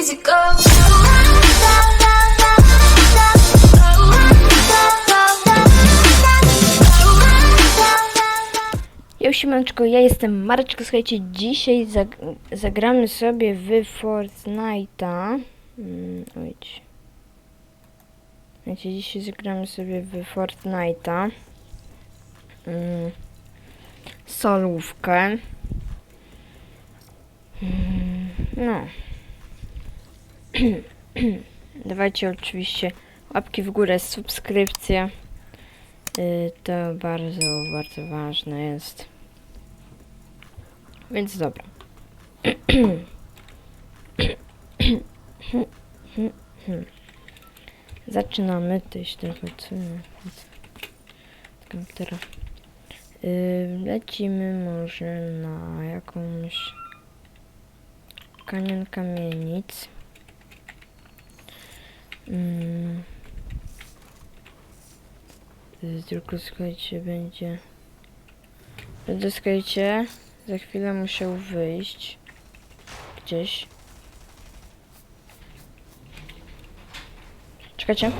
easy go. Ja siemaneczko, ja jestem Mareczko, słuchajcie, dzisiaj zag zagramy sobie w Fortnite'a. Mm, ojdź. Dzisiaj zagramy sobie w Fortnite'a. Mm, solówkę. Mm, no. Dawajcie oczywiście łapki w górę, subskrypcje. Y, To bardzo, bardzo ważne jest. Więc dobra. Zaczynamy. Tyś trochę co z komputera. Y, Lecimy może na jakąś kanion kamienic. Mm. Y, Tylko słuchajcie, będzie. Będę słuchajcie, za chwilę musiał wyjść. Gdzieś. Czekajcie.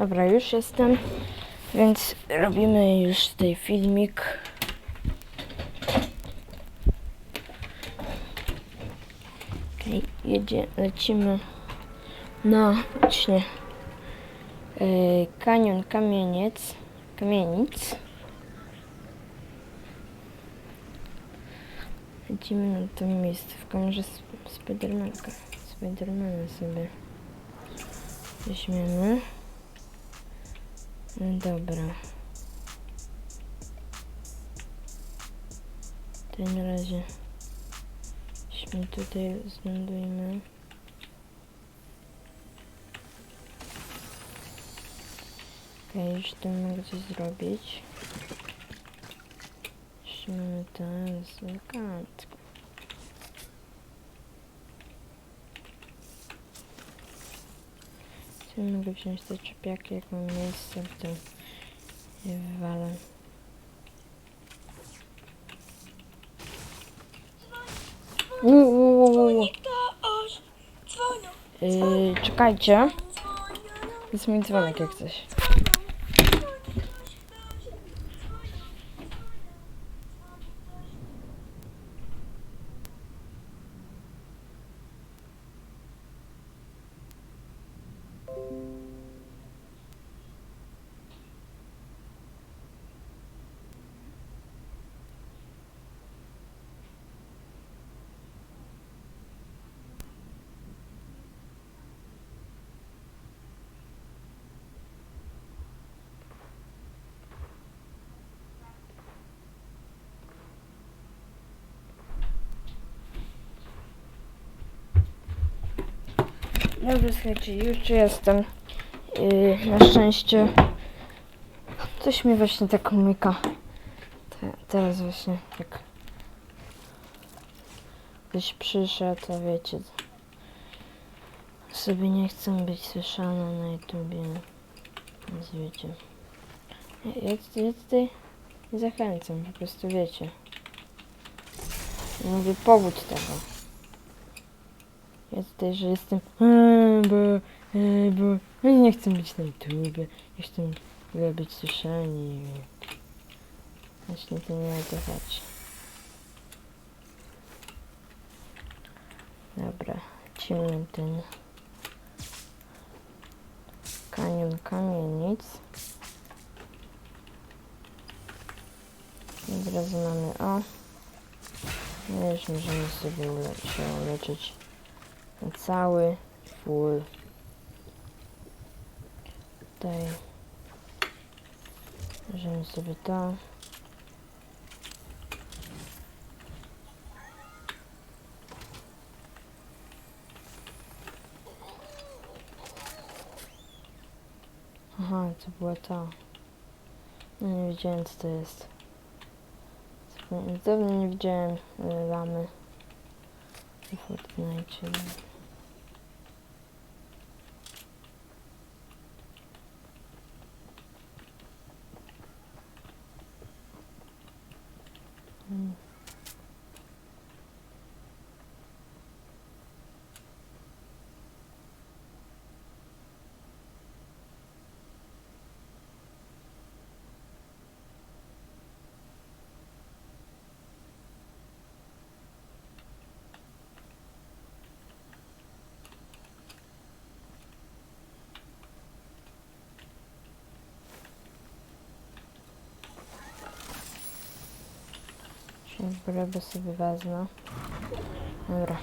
Dobra, już jestem, więc robimy już tutaj filmik. Okej, jedzie, lecimy na właśnie yy, kanion Kamieniec, Kamienic. Lecimy na to miejscówkę, może sp Spidermanka, Spidermana sobie weźmiemy. No Dobra. To na razieśmy tutaj zlądujmy. Okej, już tu mogę coś zrobić. Jeszcze mamy to, jest elegancko. Co mogę wziąć te czepiaki, jak mam miejsce, to je wywalę. Uuu. Yy, czekajcie. Jest mój dzwonek jak coś. Dobrze, słuchajcie, już jestem. Yy, na szczęście coś mi właśnie tak umyka. Te, teraz właśnie jak ktoś przyszedł, to wiecie, sobie nie chcę być słyszana na YouTubie. Więc wiecie. Ja, ja, tutaj zachęcam, po prostu wiecie. Mówię powód tego. Ja tutaj, że jestem, bo, bo ja nie chcę być na YouTubie, ja chcę być słyszani. Właśnie to nie o to chodzi. Dobra, lecimy ten kanion kamienic. Od razu mamy o. No już możemy sobie ule się uleczyć cały full. Tutaj bierzemy sobie to. Aha, to było to. No nie wiedziałem co to jest. Dawno nie widziałem y, lamy w Fortnite. Ryby sobie wezmę. Dobra.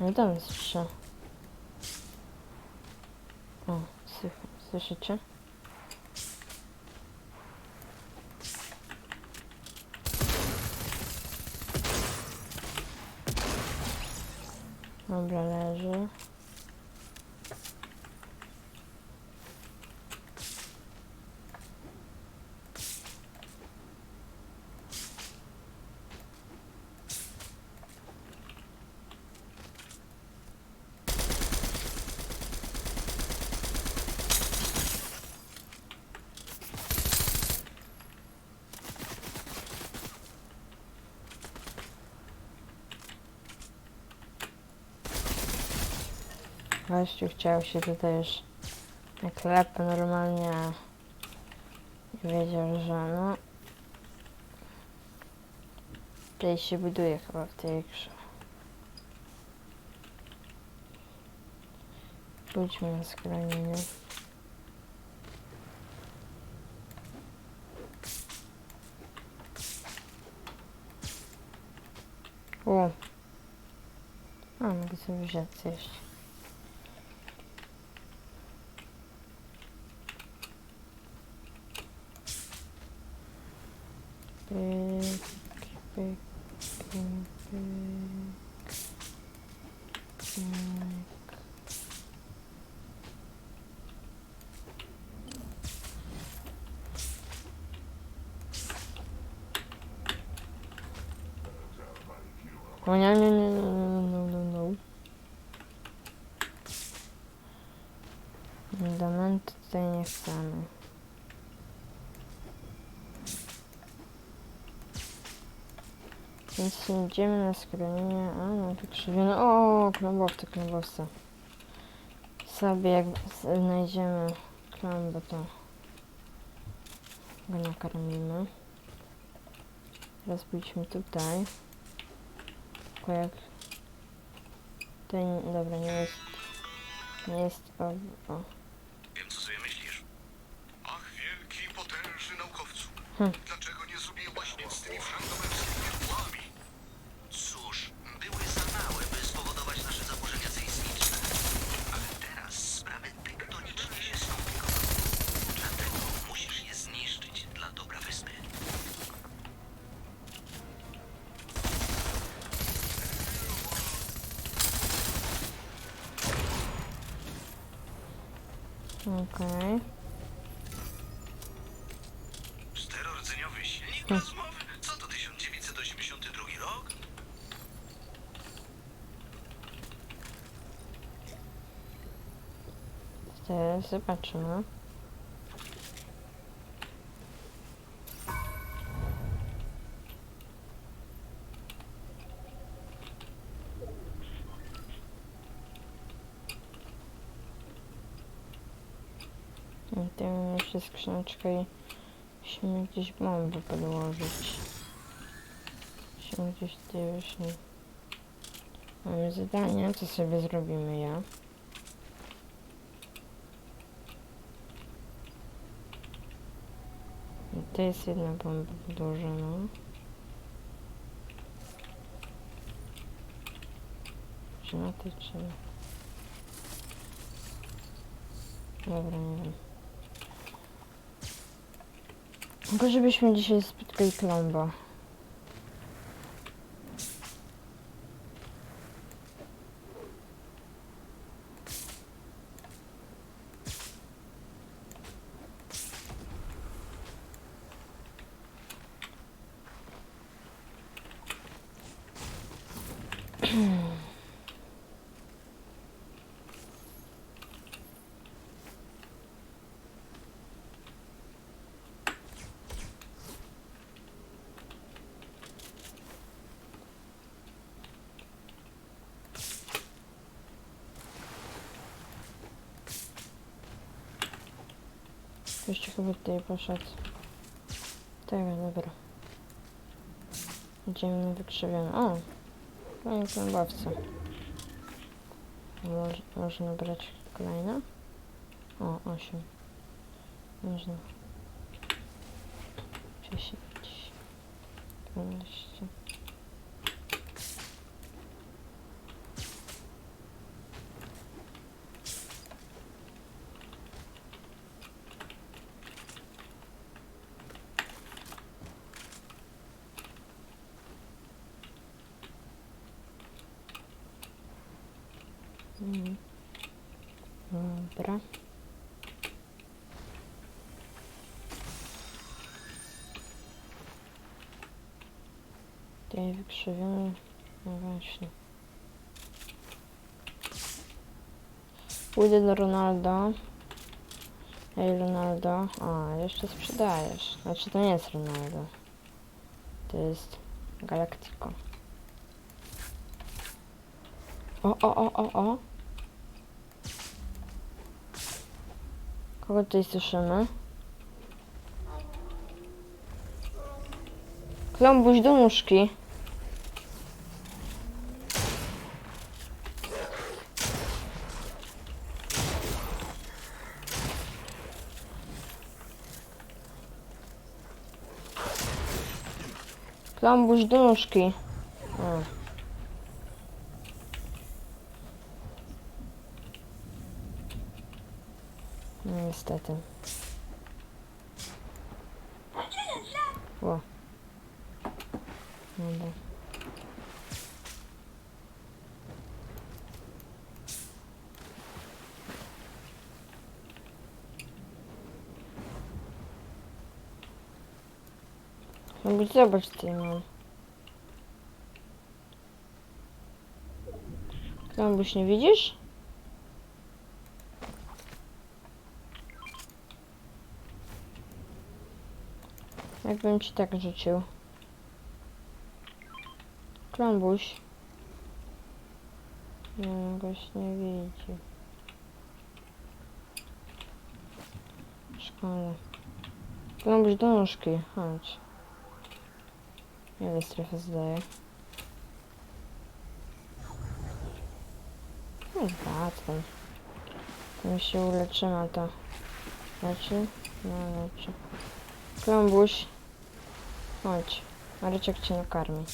No tam trzy. O, słyszycie? Dobra, leży. Gościu chciał się tutaj już naklep normalnie. I wiedział, że no... Tutaj się buduje chyba w tej grze. Pójdźmy na schronienie. O! A, mogę sobie wziąć coś. Pyk, pyk, pyk. Pyk. O nie, nie, nie, nie, nie, no, no, no. Fundamentu tutaj nie chcemy. Więc idziemy na schronienie. A, no wykrzywione. O, kląbowce, kląbowce. Sobie jak znajdziemy kląbę, to go nakarmimy. Teraz pójdźmy tutaj. Tylko jak... Tutaj, nie- dobra, nie jest... Nie jest... O, o. Wiem, co sobie myślisz. Ach, wielki, potężny naukowcu. Hm. Okej. Czterordzeniowy silnik Hm. gazowy? Co to 1982 rok? Teraz zobaczymy. I tu mam jeszcze skrzyneczkę i musimy gdzieś bombę podłożyć. Musimy gdzieś tutaj właśnie... Mamy zadanie, co sobie zrobimy ja. I to jest jedna bomba podłożona. Czy na tej, czy... Dobra, nie wiem. Tylko żebyśmy dzisiaj spotkali klomba. Jeszcze chyba tutaj poszedł. Tak, dobra. Idziemy na wykrzywiony. O! Fajnie klębawca. Moż, można brać kolejne? O, 8. Można. 10. 12. Dobra. Tutaj wykrzywiony. No właśnie. Pójdę do Ronaldo. Ej, Ronaldo. A, jeszcze sprzedajesz. Znaczy, to nie jest Ronaldo. To jest Galactico. O, o, o, o, o. Kogo tutaj słyszymy? Klombuś do nóżki. Klombuś do nóżki. O. No niestety. O. Dobra. No bo zobacz co ja mam. Klambuś nie widzisz? Jakbym ci tak rzucił. Klambuś. Nie, goś nie widzi. Szkoda. Klambuś do nóżki, chodź. Ile strefy zdaje? No łatwo. My się uleczymy, to leczy? No leczy. Klambuś. Chodź. Maryczek cię nakarmi.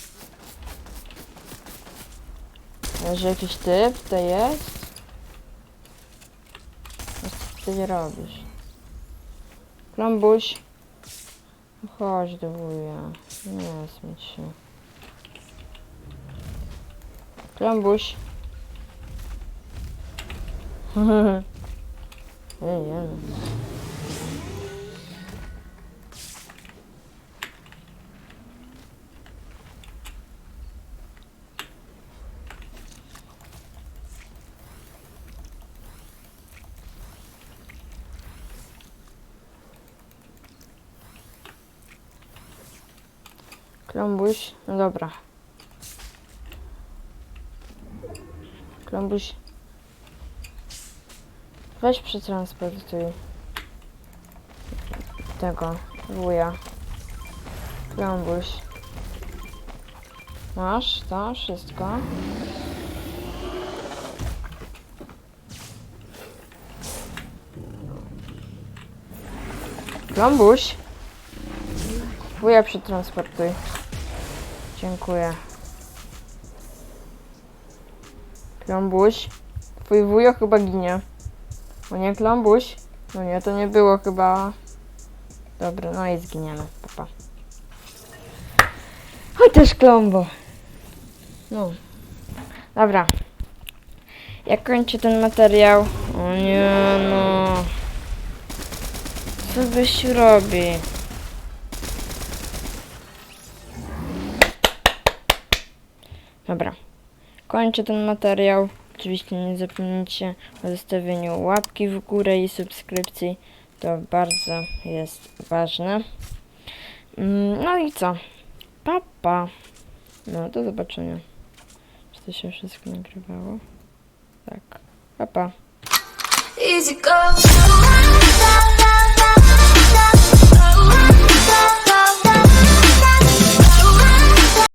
Że jakiś typ to jest? Co ty robisz? Klambuś. Chodź do wuja. Nie śmieć się. Klambuś. Ej, ej. Klombuś, no dobra. Klombuś. Weź przetransportuj tego wuja. Klombuś. Masz to wszystko? Klombuś. Wuja przetransportuj. Dziękuję. Klombuś. Twój wujo chyba ginie. O nie, Klombuś? No nie, to nie było chyba Dobra, no i zginiemy. Papa. Chociaż klombo. No. Dobra. Ja kończę ten materiał. O nie no. Co byś robi? Dobra. Kończę ten materiał. Oczywiście nie zapomnijcie o zostawieniu łapki w górę i subskrypcji. To bardzo jest ważne. Mm, No i co? Papa. Pa. No, do zobaczenia. Czy to się wszystko nagrywało? Tak. Papa. Pa.